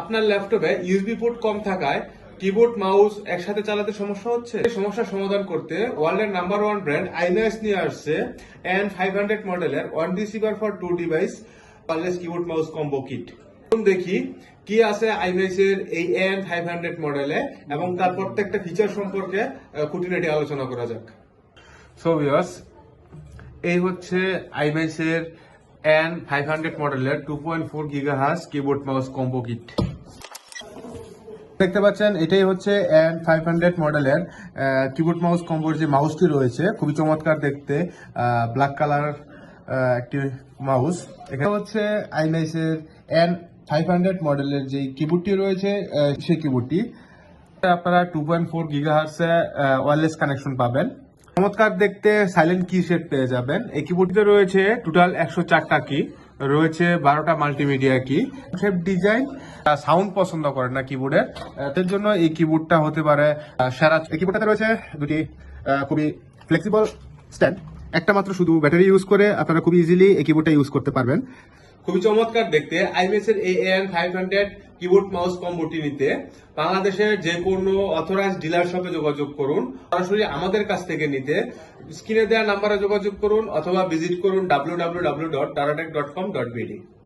আপনার ল্যাপটপে USB port কম থাকায় কিবোর্ড মাউস একসাথে চালাতে সমস্যা হচ্ছে? এই সমস্যার সমাধান করতে ওয়ার্ল্ডের নাম্বার ওয়ান ব্র্যান্ড আইনাস নিয়ে আসছে এন ফাইভ হান্ড্রেড মডেলের one receiver for two device পারলেস keyboard mouse combo kit দেখি কি আছে আইম্যাক্স এর এই এন ফাইভ হান্ড্রেড মডেলে এবং তার প্রত্যেকটা ফিচার সম্পর্কে খুঁটিনাটি আলোচনা করা যাক। সো ভিউয়ার্স এই হচ্ছে আইম্যাক্স এর এন ফাইভ হান্ড্রেড মডেলের two point four giga hertz keyboard mouse combo kit দেখতে পাচ্ছেন, এটাই হচ্ছে এন ফাইভ হান্ড্রেড মডেলের কিবোর্ড মাউস কম্বোর যে মাউসটি রয়েছে, খুবই চমৎকার দেখতে ব্ল্যাক কালার একটি মাউস এখানে হচ্ছে আইনাইস এর এন ফাইভ হান্ড্রেড মডেলের যে কিবোর্ডটি রয়েছে সেই কিবোর্ডটি আপনারা টু পয়েন্ট ফোর গিগা হার্সে ওয়ারলেস কানেকশন পাবেন। চমৎকার দেখতে সাইলেন্ট কি সেট পেয়ে যাবেন। এই কিবোর্ডটিতে রয়েছে টোটাল একশো চারটা কি রয়েছে বারোটা মাল্টিমিডিয়া কি শেপ ডিজাইন সাউন্ড পছন্দ করে না কিবোর্ডের এর। জন্য এই কিবোর্ডটা হতে পারে সেরা। এই কিবোর্ডটাতে রয়েছে দুটি খুবই ফ্লেক্সিবল স্ট্যান্ড একটা মাত্র শুধু ব্যাটারি ইউজ করে আপনারা খুব ইজিলি এই কিবোর্ডটা ইউজ করতে পারবেন। খুবই চমৎকার দেখতে। আইএমএস এর A N five hundred keyboard mouse কম্বোটি নিতে বাংলাদেশের যে কোনো অথরাইজ ডিলার শপে যোগাযোগ করুন। সরাসরি আমাদের কাছ থেকে নিতে স্ক্রিনে দেওয়া নাম্বারে যোগাযোগ করুন অথবা ভিজিট করুন W W W dot dot com dot BD